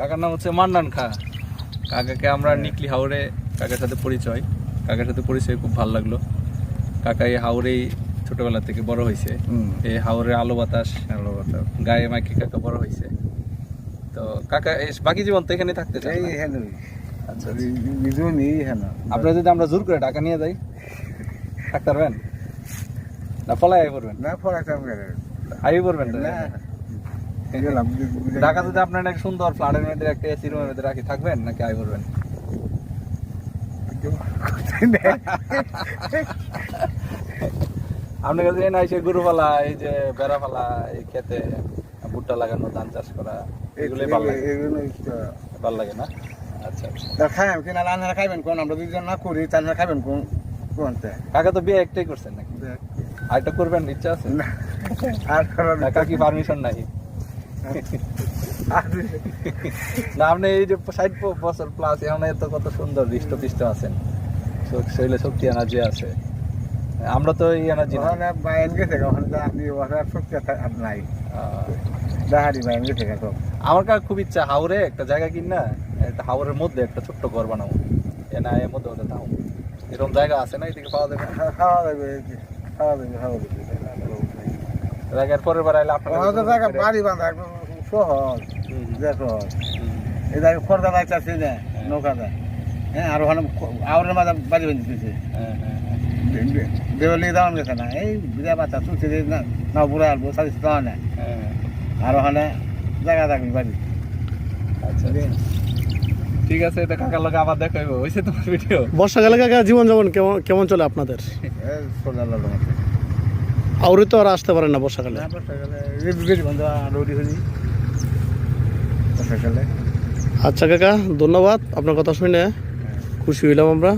কাকার নাম হচ্ছে মান্নান খা। কাকাকে আমরা নিকলি হাওড়ে কাকার সাথে পরিচয়। কাকার সাথে পরিচয় খুব ভালো লাগল। কাকা এই হাওড়েই ছোটবেলা থেকে বড় হয়েছে এই হাওড়ের আলো বাতাস আলো কথা গায়ে মাইকে কাকা বড় হয়েছে তো কাকা বাকি জীবন তো এখানে থাকতে চাই আচ্ছা আপনারা যদি আমরা জোর করে টাকা নিয়ে যাই থাকতে পারবেন না ফলাই করবেন না করে আই করবেন না। ঢাকা যদি আপনার একটা সুন্দর ফ্ল্যাটের মধ্যে একটা এসি রুমের মধ্যে রাখি থাকবেন নাকি আই করবেন? আপনার কাছে এনে এসে গরু পালা এই যে বেড়া পালা এই খেতে ভুট্টা লাগানো ধান চাষ করা এগুলোই ভালো লাগে? ভালো লাগে না? আচ্ছা আচ্ছা। খাইম কিনা রান্না খাইবেন কোন? আমরা দুইজন না করি তান্না খাইবেন কোন? কোনতে? কাকা তো বিয়ে একটাই করছেন নাকি? আরেকটা করবেন ইচ্ছা আছে? না আর কাকা কি পারমিশন নাই? না আপনি এই যে ষাট বছর প্লাস এখন এত কত সুন্দর হৃষ্ট পিষ্ট আছেন। শরীরে শক্তি এনার্জি আছে। আমরা তো এই এনার্জি বাইন গেছে ওখানে আপনি ওখানে শক্তি নাই। দাহারি বাইন গেছে আমার কাছে খুব ইচ্ছা হাওড়ে একটা জায়গা কিনা একটা হাওড়ের মধ্যে একটা ছোট্ট ঘর বানাবো। এনা এর মধ্যে থাকব এরকম জায়গা আছে না এদিকে পাওয়া যাবে? না? খাওয়া যাবে খাওয়া যাবে খাওয়া যাবে। জায়গার পরের বার আইলে আপনার জায়গা বাড়ি বাঁধা একদম সহজ দেখো এই জায়গায় খড়দা বাইতে আছে না নৌকাটা। হ্যাঁ আর ওখানে আউরের বাড়ি বেঁধে দিয়েছে হ্যাঁ, দেওয়ালি দাম গেছে না এই বাচ্চা না না বুড়া দেওয়া না। আর ওখানে জায়গা থাকবি বাড়ি। আচ্ছা ঠিক আছে এটা কাকার লোক আবার দেখা হইব। হয়েছে তোমার ভিডিও? বর্ষাকালে কাকা জীবনযাপন কেমন কেমন চলে আপনাদের? সোজা আউরে তো আর আসতে পারে না বর্ষাকালে। আচ্ছা কাকা ধন্যবাদ। আপনার কথা শুনে খুশি হইলাম আমরা।